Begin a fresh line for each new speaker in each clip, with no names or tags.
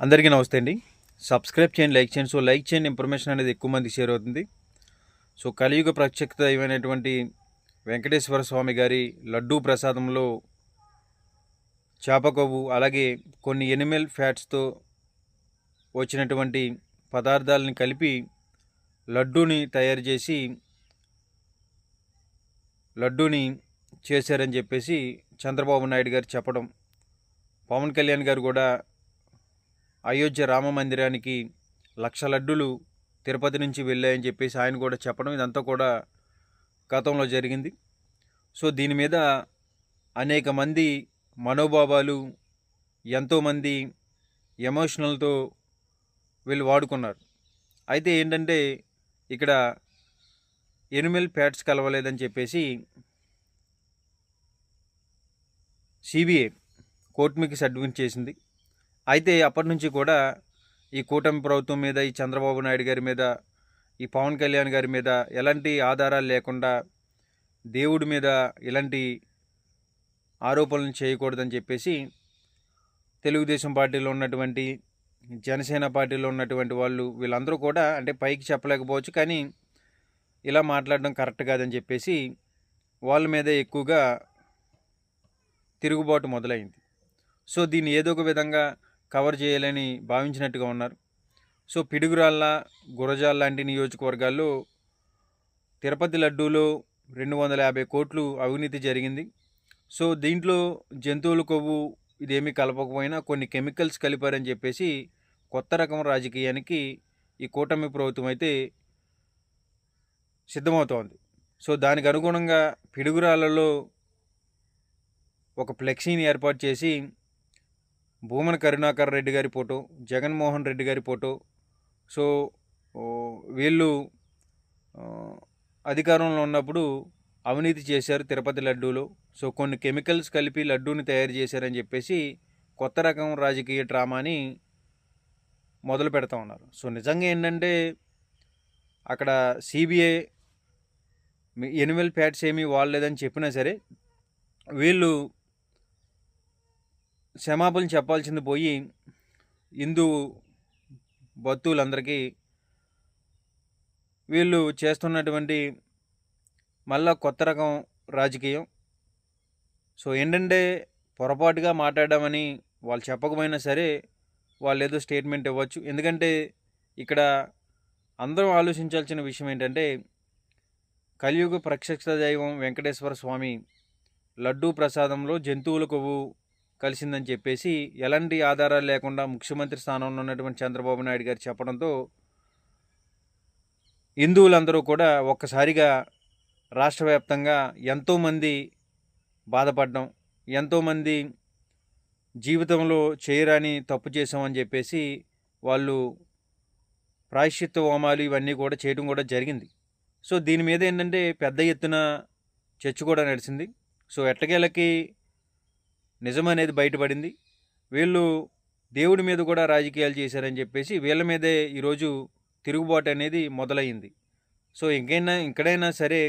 అందరికీ నమస్తే అండి. సబ్స్క్రైబ్ చేయండి లైక్ చేయండి. సో లైక్ చేయండి ఇన్ఫర్మేషన్ అనేది ఎక్కువ మందికి షేర్ అవుతుంది. సో కలియుగ ప్రత్యక్షత అయినటువంటి వెంకటేశ్వర స్వామి గారి లడ్డూ ప్రసాదంలో చేపకొవ్వు అలాగే కొన్ని ఎనిమల్ ఫ్యాట్స్తో వచ్చినటువంటి పదార్థాలని కలిపి లడ్డూని తయారు చేసి లడ్డూని చేశారని చెప్పేసి చంద్రబాబు నాయుడు గారు చెప్పడం పవన్ కళ్యాణ్ గారు కూడా అయోధ్య రామ మందిరానికి లక్ష లడ్డులు తిరుపతి నుంచి వెళ్ళాయని చెప్పేసి ఆయన కూడా చెప్పడం ఇదంతా కూడా గతంలో జరిగింది. సో దీని మీద అనేక మంది మనోభావాలు ఎంతోమంది ఎమోషనల్తో వీళ్ళు వాడుకున్నారు. అయితే ఏంటంటే ఇక్కడ ఎనిమల్ ప్యాడ్స్ కలవలేదని చెప్పేసి సిబిఐ కోర్టు మీకు సబ్మిట్ చేసింది. అయితే అప్పటి నుంచి కూడా ఈ కూటమి ప్రభుత్వం మీద ఈ చంద్రబాబు నాయుడు గారి మీద ఈ పవన్ కళ్యాణ్ గారి మీద ఎలాంటి ఆధారాలు లేకుండా దేవుడి మీద ఇలాంటి ఆరోపణలు చేయకూడదని చెప్పేసి తెలుగుదేశం పార్టీలో ఉన్నటువంటి జనసేన పార్టీలో ఉన్నటువంటి వాళ్ళు వీళ్ళందరూ కూడా అంటే పైకి చెప్పలేకపోవచ్చు కానీ ఇలా మాట్లాడడం కరెక్ట్ కాదని చెప్పేసి వాళ్ళ మీద ఎక్కువగా తిరుగుబాటు మొదలైంది. సో దీన్ని ఏదో ఒక విధంగా కవర్ చేయాలని భావించినట్టుగా ఉన్నారు. సో పిడుగురాళ్ళ గురజాల లాంటి నియోజకవర్గాల్లో తిరుపతి లడ్డూలో రెండు వందల యాభై కోట్లు అవినీతి జరిగింది. సో దీంట్లో జంతువుల కొవ్వు ఇదేమీ కలపకపోయినా కొన్ని కెమికల్స్ కలిపారని చెప్పేసి కొత్త రకం రాజకీయానికి ఈ కూటమి ప్రభుత్వం అయితే సిద్ధమవుతోంది. సో దానికి అనుగుణంగా పిడుగురాళ్ళలో ఒక ఫ్లెక్సీని ఏర్పాటు చేసి భూమన కరుణాకర్ రెడ్డి గారి ఫోటో జగన్మోహన్ రెడ్డి గారి ఫోటో. సో వీళ్ళు అధికారంలో ఉన్నప్పుడు అవినీతి చేశారు తిరుపతి లడ్డూలో. సో కొన్ని కెమికల్స్ కలిపి లడ్డూని తయారు చేశారని చెప్పేసి కొత్త రకం రాజకీయ డ్రామాని మొదలు పెడతా ఉన్నారు. సో నిజంగా ఏంటంటే అక్కడ సిబిఐ ఎనిమల్ ప్యాట్స్ ఏమీ వాడలేదని చెప్పినా సరే వీళ్ళు క్షమాపణ చెప్పాల్సింది పోయి హిందూ భక్తులందరికీ వీళ్ళు చేస్తున్నటువంటి మళ్ళా కొత్త రకం రాజకీయం. సో ఏంటంటే పొరపాటుగా మాట్లాడమని వాళ్ళు చెప్పకపోయినా సరే వాళ్ళు ఏదో స్టేట్మెంట్ ఇవ్వచ్చు. ఎందుకంటే ఇక్కడ అందరం ఆలోచించాల్సిన విషయం ఏంటంటే కలియుగ ప్రత్యక్ష దైవం వెంకటేశ్వర స్వామి లడ్డూ ప్రసాదంలో జంతువుల కొవ్వు కలిసిందని చెప్పేసి ఎలాంటి ఆధారాలు లేకుండా ముఖ్యమంత్రి స్థానంలో ఉన్నటువంటి చంద్రబాబు నాయుడు గారు చెప్పడంతో హిందువులందరూ కూడా ఒక్కసారిగా రాష్ట్ర వ్యాప్తంగా ఎంతోమంది బాధపడడం ఎంతోమంది జీవితంలో చేయరాని తప్పు చేసామని చెప్పేసి వాళ్ళు ప్రాయశ్చిత్త హోమాలు ఇవన్నీ కూడా చేయడం కూడా జరిగింది. సో దీని మీద ఏంటంటే పెద్ద ఎత్తున చర్చ కూడా నడిచింది. సో ఎట్టకేలకి నిజం అనేది బయటపడింది. వీళ్ళు దేవుడి మీద కూడా రాజకీయాలు చేశారని చెప్పేసి వీళ్ళ మీదే ఈరోజు తిరుగుబాటు అనేది మొదలైంది సో ఇంకైనా ఇంకడైనా సరే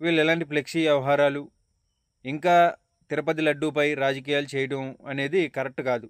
వీళ్ళు ఎలాంటి ఫ్లెక్సీ వ్యవహారాలు ఇంకా తిరుపతి లడ్డూపై రాజకీయాలు చేయడం అనేది కరెక్ట్ కాదు.